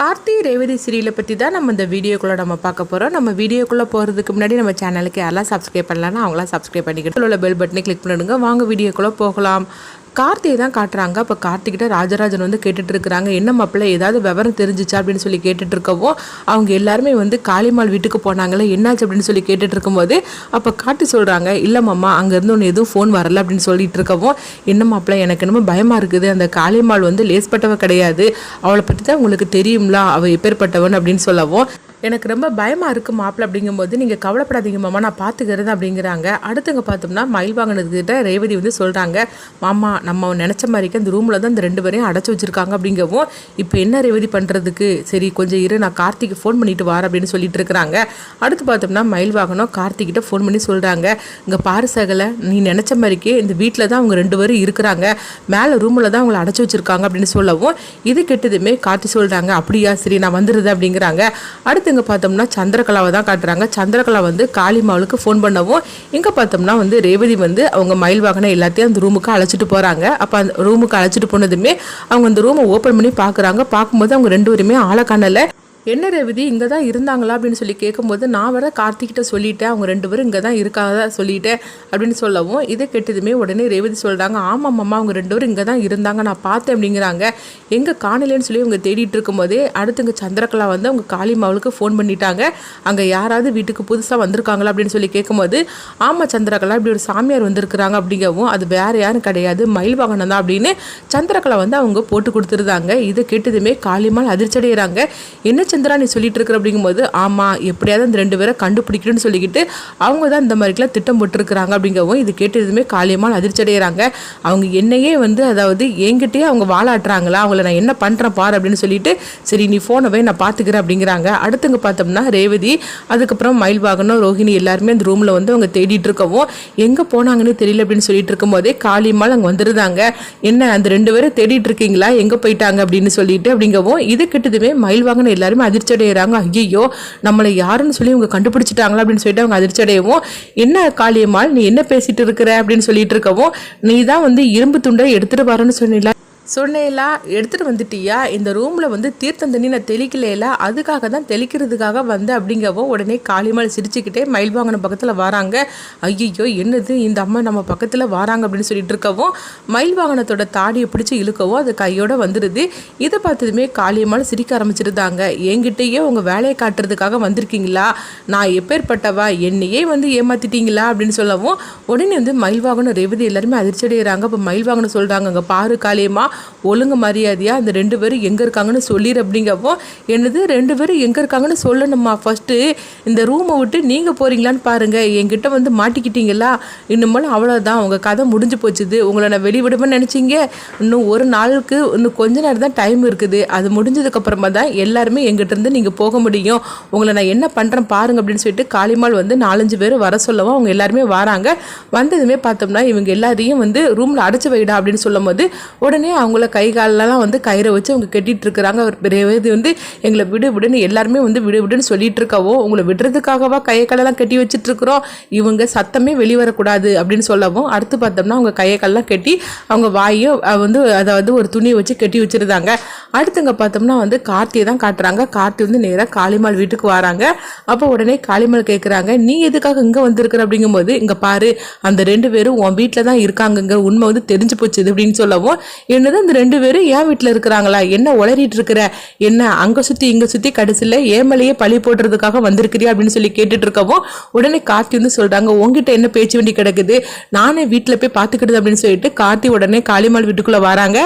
கார்த்தி ரேவதி சீரியலை பற்றி தான் நம்ம இந்த வீடியோக்குள்ளே நம்ம பார்க்க போகிறோம் நம்ம வீடியோக்குள்ளே போகிறதுக்கு முன்னாடி நம்ம சேனலுக்கு யாரெல்லாம் சப்ஸ்கிரைப் பண்ணலாம்னா அவங்களாம் சப்ஸ்கிரைப் பண்ணிக்கிட்டு உள்ள பெல் பட்டனை கிளிக் பண்ணிடுங்க. வாங்க வீடியோக்குள்ளே போகலாம். கார்த்தியை தான் காட்டுறாங்க. அப்போ கார்த்திகிட்ட ராஜராஜன் வந்து கேட்டுட்டு இருக்கிறாங்க என்ன மாப்பிள்ளை ஏதாவது விவரம் தெரிஞ்சிச்சா? அப்படின்னு சொல்லி கேட்டுட்டு இருக்கவும் அவங்க எல்லாருமே வந்து காளிமால் வீட்டுக்கு போனாங்களே என்னாச்சு? அப்படின்னு சொல்லி கேட்டுட்டு இருக்கும்போது அப்போ காட்டி சொல்கிறாங்க இல்லை மாமா அங்கேருந்து ஒன்று எதுவும் ஃபோன் வரல. அப்படின்னு சொல்லிட்டு இருக்கவும் என்ன மாப்பிள்ளை எனக்கு என்னமோ பயமாக இருக்குது. அந்த காளிமால் வந்து லேஸ்பட்டவ கிடையாது. அவளை பற்றி தான் உங்களுக்கு தெரியும்ல. அவள் எப்பேற்பட்டவன் அப்படின்னு சொல்லவும் எனக்கு ரொம்ப பயமாக இருக்குது மாப்பிள்ள அப்படிங்கும்போது நீங்கள் கவலைப்படாதீங்க மாமா நான் பார்த்துக்கிறேன் அப்படிங்கிறாங்க. அடுத்தவங்க பார்த்தோம்னா மயில் வாங்கினதுக்கிட்ட ரேவதி வந்து சொல்கிறாங்க மாமா நம்ம நினச்ச மாதிரிக்கு அந்த ரூமில் தான் இந்த ரெண்டு பேரையும் அடைச்சி வச்சுருக்காங்க அப்படிங்கவும் இப்போ என்ன ரேவதி பண்ணுறதுக்கு சரி கொஞ்சம் இரு நான் கார்த்திக்கு ஃபோன் பண்ணிட்டு வார அப்படின்னு சொல்லிட்டு இருக்கிறாங்க. அடுத்து பார்த்தோம்னா மயில் வாகனம் கார்த்திகிட்ட ஃபோன் பண்ணி சொல்கிறாங்க இங்கே பாரு நீ நினச்ச மாதிரிக்கே இந்த வீட்டில் தான் அவங்க ரெண்டு பேரும் இருக்கிறாங்க மேலே ரூமில் தான் அவங்கள அடைச்சி வச்சுருக்காங்க அப்படின்னு சொல்லவும் இது கெட்டதுமே கார்த்தி சொல்கிறாங்க அப்படியா சரி நான் வந்துடுது அப்படிங்கிறாங்க. அடுத்து இங்கே பார்த்தோம்னா சந்திரகலாவை தான் காட்டுறாங்க. சந்திரகலா வந்து காளிமாவுக்கு ஃபோன் பண்ணவும் இங்கே பார்த்தோம்னா வந்து ரேவதி வந்து அவங்க மயில் வாகனம் எல்லாத்தையும் அந்த ரூமுக்கு அழைச்சிட்டு போகிறாங்க அப்போ அந்த ரூமுக்கு அழைச்சிட்டு போனதுமே அவங்க அந்த ரூமை ஓப்பன் பண்ணி பார்க்குறாங்க. பார்க்கும்போது அவங்க ரெண்டு பேருமே ஆளை காணலை. என்ன ரேவதி இங்கே தான் இருந்தாங்களா? அப்படின்னு சொல்லி கேட்கும்போது நான் வர கார்த்திகிட்ட சொல்லிட்டேன். அவங்க ரெண்டு பேரும் இங்கே தான் இருக்காங்க சொல்லிட்டேன். அப்படின்னு சொல்லவும் இதை கெட்டதுமே உடனே ரேவதி சொல்கிறாங்க ஆமாம் மாமா அவங்க ரெண்டு பேரும் இங்கே தான் இருந்தாங்க. நான் பார்த்தேன் அப்படிங்கிறாங்க. எங்கே காணலேன்னு சொல்லி அவங்க தேடிட்டு இருக்கும்போதே அடுத்து இங்கே சந்திரகலா வந்து அவங்க காளிமாவுக்கு ஃபோன் பண்ணிட்டாங்க. அங்கே யாராவது வீட்டுக்கு புதுசாக வந்திருக்காங்களா? அப்படின்னு சொல்லி கேட்கும்போது ஆமாம் சந்திரகலா இப்படி ஒரு சாமியார் வந்திருக்கிறாங்க அப்படிங்கவும் அது வேற யாரும் கிடையாது. மயில் வாகனம் தான் அப்படின்னு சந்திரகலா வந்து அவங்க போட்டு கொடுத்துருந்தாங்க. இதை கெட்டதுமே காளிமால் அதிர்ச்சி அடைகிறாங்க என்ன சந்திரா நீ சொல்லிட்டு இருக்கிற அப்படிங்கும்போது ஆமாம் எப்படியாவது அந்த ரெண்டு பேரை கண்டுபிடிக்கணும்னு சொல்லிக்கிட்டு அவங்க தான் இந்த மாதிரிக்கெல்லாம் திட்டம் போட்டுருக்குறாங்க அப்படிங்கவும் இது கேட்டதுமே காளியம்மாள் அதிர்ச்சி அடைகிறாங்க அவங்க என்னையே வந்து அதாவது என்கிட்டயே அவங்க வாழாட்டுறாங்களா? அவங்கள நான் என்ன பண்ணுறேன் பாரு அப்படின்னு சொல்லிட்டு சரி நீ ஃபோனை போய் நான் பார்த்துக்கிறேன் அப்படிங்கிறாங்க. அடுத்தங்க பார்த்தோம்னா ரேவதி அதுக்கப்புறம் மயில் வாகனம் ரோஹிணி எல்லாருமே அந்த ரூமில் வந்து அவங்க தேடிட்டு இருக்கவும் எங்கே போனாங்கன்னு தெரியல அப்படின்னு சொல்லிட்டு இருக்கும்போதே காளியம்மாள் அங்கே வந்துருந்தாங்க. என்ன அந்த ரெண்டு பேரும் தேடிட்டு இருக்கீங்களா? எங்கே போயிட்டாங்க அப்படின்னு சொல்லிட்டு அப்படிங்கவும் இது கிட்டதுமே மயில் வாகனம் எல்லாருமே அதிர்ச்சி அடைகிறாங்க ஐயோ நம்மளை யாருன்னு சொல்லி இவங்க கண்டுபிடிச்சிட்டாங்களா அப்படின்னு சொல்லிட்டு அவங்க அதிர்ச்சி அடையவும் என்ன காளியம்மாள் நீ என்ன பேசிட்டு இருக்கிற? அப்படின்னு சொல்லிட்டு இருக்கவும் நீ தான் வந்து இரும்பு துண்டை எடுத்துட்டு வரேன்னு சொன்னீங்களா? சொன்னேலா எடுத்துகிட்டு வந்துட்டியா? இந்த ரூமில் வந்து தீர்த்தம் தண்ணி நான் தெளிக்கலையில? அதுக்காக தான் தெளிக்கிறதுக்காக வந்தேன் அப்படிங்கவோ உடனே காளிமால் சிரிச்சுக்கிட்டே மயில்வாங்கன பக்கத்தில் வராங்க. ஐயோ என்னது? இந்த அம்மா நம்ம பக்கத்தில் வராங்க அப்படின்னு சொல்லிட்டு இருக்கவும் மயில் வாகனத்தோட தாடியை பிடிச்சி இழுக்கவோ அது கையோட வந்துடுது இதை பார்த்ததுமே காளியம்மாள் சிரிக்க ஆரம்பிச்சிருந்தாங்க. என்கிட்டயே உங்கள் வேலையை காட்டுறதுக்காக வந்திருக்கீங்களா? நான் எப்பேற்பட்டவா? என்னையே வந்து ஏமாத்திட்டீங்களா? அப்படின்னு சொல்லவும் உடனே வந்து மயில் வாகனம் ரேவதி எல்லாருமே அதிர்ச்சி அடைகிறாங்க அப்போ மயில் வாகனம் சொல்கிறாங்க அங்கே பாரு காளியம்மா ஒழுங்கு மரியாதையா அந்த ரெண்டு பேரும் எங்கே இருக்காங்கன்னு சொல்லிடு அப்படிங்கப்போ என்னது ரெண்டு பேரும் எங்கே இருக்காங்கன்னு சொல்லணுமா? ஃபஸ்ட்டு இந்த ரூமை விட்டு நீங்கள் போகிறீங்களான்னு பாருங்கள் என்கிட்ட வந்து மாட்டிக்கிட்டீங்களா? இன்னும் அவ்வளோதான் உங்கள் கதை முடிஞ்சு போச்சுது. உங்களை நான் வெளிவிடுவேன்னு நினச்சிங்க. இன்னும் ஒரு நாளுக்கு இன்னும் கொஞ்ச நேரம் தான் டைம் இருக்குது. அது முடிஞ்சதுக்கப்புறமா தான் எல்லாருமே எங்கிட்ட இருந்து நீங்கள் போக முடியும். உங்களை நான் என்ன பண்ணுறேன் பாருங்க அப்படின்னு சொல்லிட்டு காளிமால் வந்து நாலஞ்சு பேர் வர சொல்லவும் அவங்க எல்லாருமே வராங்க. வந்ததுமே பார்த்தோம்னா இவங்க எல்லாரையும் வந்து ரூமில் அடைச்சி வைடா அப்படின்னு சொல்லும் போது உடனே அவங்கள கை காலெலாம் வந்து கயிறை வச்சு அவங்க கெட்டிகிட்டு இருக்கிறாங்க. பெரிய இது வந்து எங்களை விடு விடுன்னு எல்லாருமே வந்து விடு விடுன்னு சொல்லிட்டு இருக்கவோ உங்களை விடுறதுக்காகவா கையை காலெல்லாம் கட்டி வச்சுட்டு இருக்கிறோம். இவங்க சத்தமே வெளிவரக்கூடாது அப்படின்னு சொல்லவும் அடுத்து பார்த்தோம்னா அவங்க கையை காலெல்லாம் கட்டி அவங்க வாயும் அதை வந்து அதாவது ஒரு துணியை வச்சு கட்டி வச்சிருந்தாங்க. அடுத்துங்க பார்த்தோம்னா வந்து கார்த்தியை தான் காட்டுறாங்க. கார்த்தி வந்து நேராக காளிமால் வீட்டுக்கு வராங்க. அப்போ உடனே காளிமால் கேட்குறாங்க நீ எதுக்காக இங்கே வந்திருக்கிற? அப்படிங்கும்போது இங்கே பாரு அந்த ரெண்டு பேரும் உன் வீட்டில் தான் இருக்காங்கங்கிற உண்மை வந்து தெரிஞ்சு போச்சு. அப்படின்னு சொல்லவும் என்னது அந்த ரெண்டு பேரும் ஏன் வீட்டில் இருக்கிறாங்களா? என்ன உளறிட்டு இருக்கிற? என்ன அங்கே சுற்றி இங்கே சுற்றி கடைசியில் ஏமலையே பழி போடுறதுக்காக வந்திருக்கிறியா அப்படின்னு சொல்லி கேட்டுட்டு இருக்கவும் உடனே கார்த்தி வந்து சொல்கிறாங்க உங்ககிட்ட என்ன பேச்சு வேண்டி கிடக்குது? நானே வீட்டில் போய் பார்த்துக்கிடுது அப்படின்னு சொல்லிட்டு கார்த்தி உடனே காளிமாள் வீட்டுக்குள்ளே வராங்க.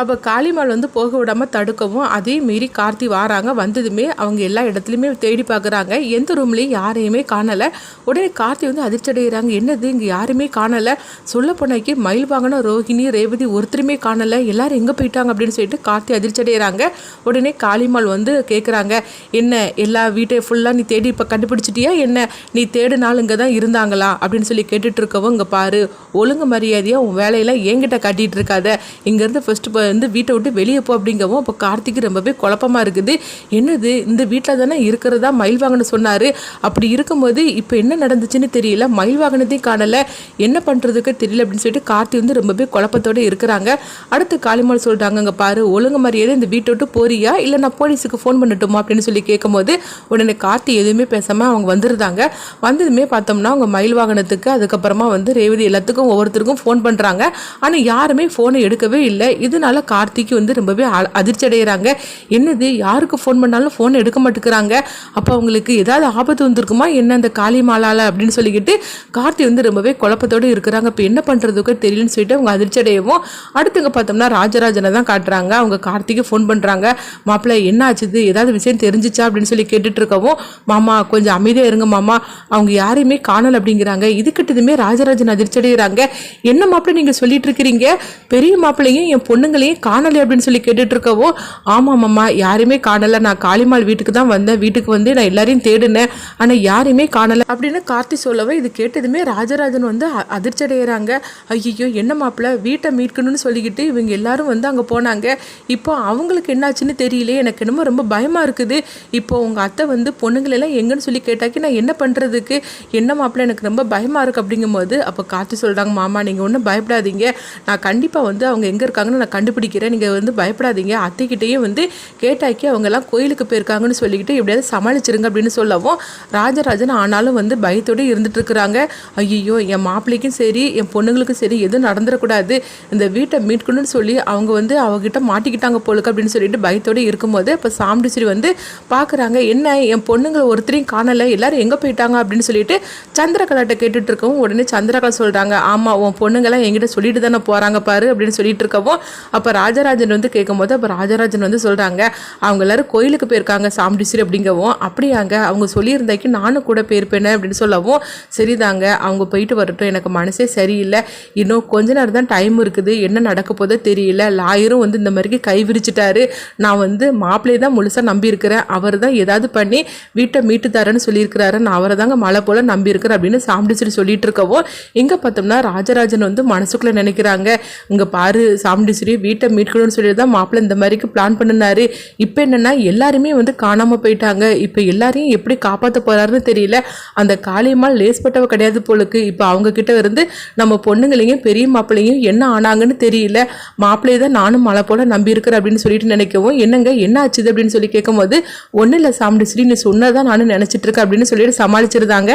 அப்போ காளிமால் வந்து போக விடாமல் தடுக்கவும் அதையும் மீறி கார்த்தி வாராங்க. வந்ததுமே அவங்க எல்லா இடத்துலையுமே தேடி பார்க்குறாங்க எந்த ரூம்லேயும் யாரையுமே காணலை. உடனே கார்த்தி வந்து அதிர்ச்சி அடைகிறாங்க என்னது இங்கே யாருமே காணலை. சொல்ல போனாக்கி மயில் வாங்கின ரோஹிணி ரேவதி ஒருத்தருமே காணலை. எல்லாரும் எங்கே போயிட்டாங்க அப்படின்னு சொல்லிட்டு கார்த்தி அதிர்ச்சி அடைகிறாங்க உடனே காளிமால் வந்து கேட்குறாங்க என்ன எல்லா வீட்டை ஃபுல்லாக நீ தேடி இப்போ கண்டுபிடிச்சிட்டியா? என்ன நீ தேடினாலும் இங்கே தான் இருந்தாங்களா? அப்படின்னு சொல்லி கேட்டுட்ருக்கவும் இங்கே பாரு ஒழுங்கு மரியாதையாக உன் வேலையெல்லாம் என்கிட்ட கட்டிகிட்டு இருக்காத. இங்கேருந்து ஃபஸ்ட்டு வந்து வீட்டை விட்டு வெளியே போ அப்படிங்கவும் அப்போ கார்த்திக்கு ரொம்பவே குழப்பமாக இருக்குது. என்னது இந்த வீட்டில் தானே இருக்கிறதா மயில் வாகனம் சொன்னார். அப்படி இருக்கும்போது இப்போ என்ன நடந்துச்சுன்னு தெரியல. மயில் வாகனத்தையும் காணலை. என்ன பண்ணுறதுக்கு தெரியல அப்படின்னு சொல்லிட்டு கார்த்தி வந்து ரொம்பவே குழப்பத்தோடு இருக்கிறாங்க. அடுத்து காளிமால் சொல்கிறாங்க அங்கே பாரு ஒழுங்கு மரியாதை இந்த வீட்டை விட்டு போறியா? இல்லை நான் போலீஸுக்கு ஃபோன் பண்ணட்டுமா? அப்படின்னு சொல்லி கேட்கும்போது உடனே கார்த்தி எதுவுமே பேசாமல் அவங்க வந்துருந்தாங்க. வந்ததுமே பார்த்தோம்னா அவங்க மயில் வாகனத்துக்கு அதுக்கப்புறமா வந்து ரேவதி எல்லாத்துக்கும் ஒவ்வொருத்தருக்கும் ஃபோன் பண்ணுறாங்க ஆனால் யாருமே ஃபோனை எடுக்கவே இல்லை. இதனால கார்த்திக்கு வந்து ரொம்பவே அ- அதிர்ச்சி அடைகிறாங்க என்னது யாருக்கு ஃபோன் பண்ணாலும் ஃபோன் எடுக்க மாட்டேங்கிறாங்க. அப்போ அவங்களுக்கு ஏதாவது ஆபத்து வந்திருக்குமா? என்ன அந்த காளிமாலால அப்படின்னு சொல்லிக்கிட்டு கார்த்தி வந்து ரொம்பவே குழப்பத்தோடு இருக்கிறாங்க. இப்போ என்ன பண்ணுறதுக்கு தெரியலன்னு சொல்லிட்டு அவங்க அதிர்ச்சி அடையவும் அடுத்துங்க பார்த்தோம்னா ராஜராஜனை தான் காட்டுறாங்க. அவங்க கார்த்திக்கு ஃபோன் பண்ணுறாங்க மாப்பிள்ளை என்ன ஆச்சுது? ஏதாவது விஷயம் தெரிஞ்சிச்சா? அப்படின்னு சொல்லி கேட்டுட்டு இருக்கவும் மாமா கொஞ்சம் அமைதியாக இருங்க மாமா. அவங்க யாரையுமே காணல அப்படிங்கிறாங்க. இதுக்கிட்டதுமே ராஜராஜன் அதிர்ச்சி அடைகிறாங்க என்ன மாப்பிள்ளை நீங்கள் சொல்லிட்டு இருக்கிறீங்க? பெரிய மாப்பிள்ளையும் என் பொண்ணுங்களையும் காணலை அப்படின்னு சொல்லி கேட்டுட்டு இருக்கவோ ஆமாம் மாமா யாருமே காணலை. நான் காளிமாள் வீட்டுக்கு தான் வந்தேன். வீட்டுக்கு வந்து நான் எல்லாரையும் தேடினேன். ஆனால் யாரையுமே காணலை. அப்படின்னு கார்த்தி சொல்லவே இது கேட்டதுமே ராஜராஜன் வந்து அ- அதிர்ச்சி அடைகிறாங்க ஐயோ என்ன மாப்பிள்ள வீட்டை மீட்கணும்னு சொல்லிக்கிட்டு இவங்க எல்லாரும் வந்து அங்கே போனாங்க. இப்போ அவங்களுக்கு என்னாச்சுன்னு தெரியல. எனக்கு என்னமோ ரொம்ப பயமாக இருக்குது. இப்போ உங்கள் அத்தை வந்து பொண்ணுங்களெல்லாம் எங்கன்னு சொல்லி கேட்டாக்கி நான் என்ன பண்ணுறதுக்கு என்ன மாப்பிள? எனக்கு ரொம்ப பயமாக இருக்குது அப்படிங்கும்போது அப்போ கார்த்தி சொல்கிறாங்க மாமா நீங்கள் ஒன்றும் பயப்படாதீங்க. நான் கண்டிப்பாக வந்து அவங்க எங்கே இருக்காங்கன்னு நான் கண்டுபிடிக்கிறேன் நீங்கள் வந்து பயப்படாதீங்க. அத்தைக்கிட்டேயே வந்து கேட்டாக்கி அவங்கெல்லாம் கோயிலுக்கு போயிருக்காங்கன்னு சொல்லிக்கிட்டு எப்படியாவது சமாளிச்சிருங்க அப்படின்னு சொல்லவும் ராஜராஜன் ஆனாலும் வந்து பயத்தோடு இருந்துட்டு இருக்கிறாங்க ஐயோ என் மாப்பிள்ளைக்கும் சரி என் பொண்ணுங்களுக்கும் சரி எதுவும் நடந்துடக்கூடாது இந்த வீட்டை மீட்கணும்னு சொல்லி அவங்க வந்து அவகிட்ட மாட்டிக்கிட்டாங்க போலுக்கு அப்படின்னு சொல்லிட்டு பயத்தோடு இருக்கும்போது இப்போ சாமுண்டீஸ்வரி வந்து பார்க்குறாங்க என்ன என் பொண்ணுங்களை ஒருத்தரையும் காணலை எல்லாரும் எங்கே போயிட்டாங்க? அப்படின்னு சொல்லிட்டு சந்திரகலாட்ட கேட்டுட்டு இருக்கவும் உடனே சந்திரகலா சொல்கிறாங்க ஆமாம் உன் பொண்ணுங்கெல்லாம் என்கிட்ட சொல்லிட்டு தானே போகிறாங்க பாரு அப்படின்னு சொல்லிட்டு இருக்கவும் அப்போ ராஜராஜன் வந்து கேட்கும்போது அப்போ ராஜராஜன் வந்து சொல்கிறாங்க அவங்க எல்லாரும் கோயிலுக்கு போயிருக்காங்க சாமுண்டீஸ்வரி அப்படிங்கவும் அப்படியாங்க அவங்க சொல்லியிருந்தாக்கி நானும் கூட போயிருப்பேனே அப்படின்னு சொல்லவும் சரிதாங்க அவங்க போயிட்டு வரட்டும் எனக்கு மனசே சரியில்லை. இன்னும் கொஞ்ச நேரம் தான் டைம் இருக்குது. என்ன நடக்க போதோ தெரியல. லாயரும் வந்து இந்த மாதிரிக்கு கை விரிச்சிட்டாரு. நான் வந்து மாப்பிள்ளையை தான் முழுசாக நம்பியிருக்கிறேன். அவர் தான் ஏதாவது பண்ணி வீட்டை மீட்டு தரேன்னு சொல்லியிருக்கிறாரு. நான் அவரை தாங்க மழை போல் நம்பியிருக்கிறேன் அப்படின்னு சாமுண்டீஸ்வரி சொல்லிட்டு இருக்கவும் இங்கே பார்த்தோம்னா ராஜராஜன் வந்து மனசுக்குள்ளே நினைக்கிறாங்க. இங்கே பாரு சாமுண்டீஸ்வரி வீட்டை மீட்கணும்னு சொல்லி தான் மாப்பிள்ளை இந்த மாதிரிக்கு பிளான் பண்ணினாரு. இப்போ என்னென்னா எல்லாருமே வந்து காணாமல் போயிட்டாங்க. இப்போ எல்லாரையும் எப்படி காப்பாற்ற போகிறாருன்னு தெரியல. அந்த காளியம்மாள் லேஸ்பட்டவ கிடையாது போலுக்கு. இப்போ அவங்கக்கிட்ட இருந்து நம்ம பொண்ணுங்களையும் பெரிய மாப்பிள்ளையும் என்ன ஆனாங்கன்னு தெரியல. மாப்பிள்ளையை தான் நானும் மழை போல நம்பியிருக்கிறேன் அப்படின்னு சொல்லிட்டு நினைக்கவும் என்னங்க என்ன ஆச்சுது அப்படின்னு சொல்லி கேட்கும்போது ஒன்றும் இல்லை சாமுண்டீஸ்வரி நீ சொன்னதான் நானும் நினச்சிட்டு இருக்கேன் அப்படின்னு சொல்லிட்டு சமாளிச்சிருந்தாங்க.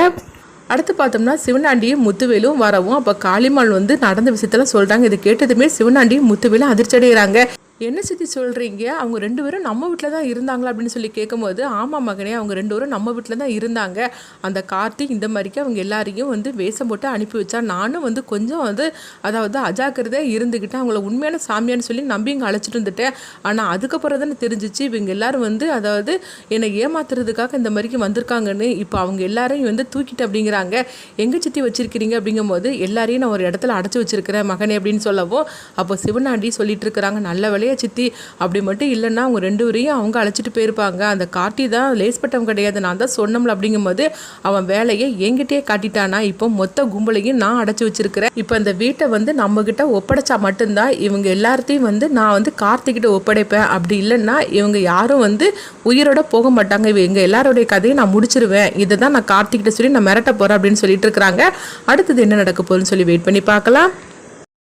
அடுத்து பார்த்தோம்னா சிவனாண்டியும் முத்துவேலும் வரவும் அப்போ காளிமால் வந்து நடந்த விஷயத்தெல்லாம் சொல்கிறாங்க இதை கேட்டதுமே சிவனாண்டியும் முத்துவேலும் அதிர்ச்சி அடைகிறாங்க என்ன சித்தி சொல்கிறீங்க அவங்க ரெண்டு பேரும் நம்ம வீட்டில் தான் இருந்தாங்களா? அப்படின்னு சொல்லி கேட்கும்போது ஆமாம் மகனே அவங்க ரெண்டு பேரும் நம்ம வீட்டில் தான் இருந்தாங்க. அந்த கார்த்திக் இந்த மாதிரிக்கு அவங்க எல்லாரையும் வந்து வேஷம் போட்டு அனுப்பி வச்சா நானும் வந்து கொஞ்சம் வந்து அதாவது அஜாக்கிரதையாக இருந்துக்கிட்டேன் அவங்கள உண்மையான சாமியான்னு சொல்லி நம்பி இங்கே அழைச்சிட்டு வந்துட்டேன். ஆனால் அதுக்கப்புறம் தானே தெரிஞ்சிச்சு இவங்க எல்லாரும் வந்து அதாவது என்னை ஏமாத்துறதுக்காக இந்த மாதிரிக்கு வந்திருக்காங்கன்னு இப்போ அவங்க எல்லாரையும் வந்து தூக்கிட்டு அப்படிங்கிறாங்க. எங்கே சித்தி வச்சுருக்கிறீங்க? அப்படிங்கும்போது எல்லாரையும் நான் ஒரு இடத்துல அடைச்சி வச்சுருக்கிறேன் மகனே அப்படின்னு சொல்லவும் அப்போ சிவனாண்டி சொல்லிட்டு இருக்கிறாங்க. நல்ல வேலையை சித்தி அப்படி மட்டும் இல்லைன்னா அவங்க ரெண்டு பேரையும் அவங்க அழைச்சிட்டு போயிருப்பாங்க. அந்த கார்த்தி தான் லேஸ்பட்டவன் கிடையாது. நான் தான் சொன்னோம்ல அப்படிங்கும்போது அவன் வேலையை என்கிட்டயே காட்டிட்டானா? இப்போ மொத்த கும்பலையும் நான் அடைச்சி வச்சிருக்கிறேன். இப்போ இந்த வீட்டை வந்து நம்ம கிட்ட ஒப்படைச்சா மட்டும்தான் இவங்க எல்லாத்தையும் வந்து நான் வந்து கார்த்திகிட்ட ஒப்படைப்பேன். அப்படி இல்லைன்னா இவங்க யாரும் வந்து உயிரோட போக மாட்டாங்க. இவங்க எல்லாருடைய கதையை நான் முடிச்சிருவேன். இதை தான் நான் கார்த்திகிட்ட சொல்லி நான் மிரட்ட போறேன் அப்படின்னு சொல்லிட்டு இருக்கிறாங்க. அடுத்தது என்ன நடக்க போகுதுன்னு சொல்லி வெயிட் பண்ணி பார்க்கலாம்.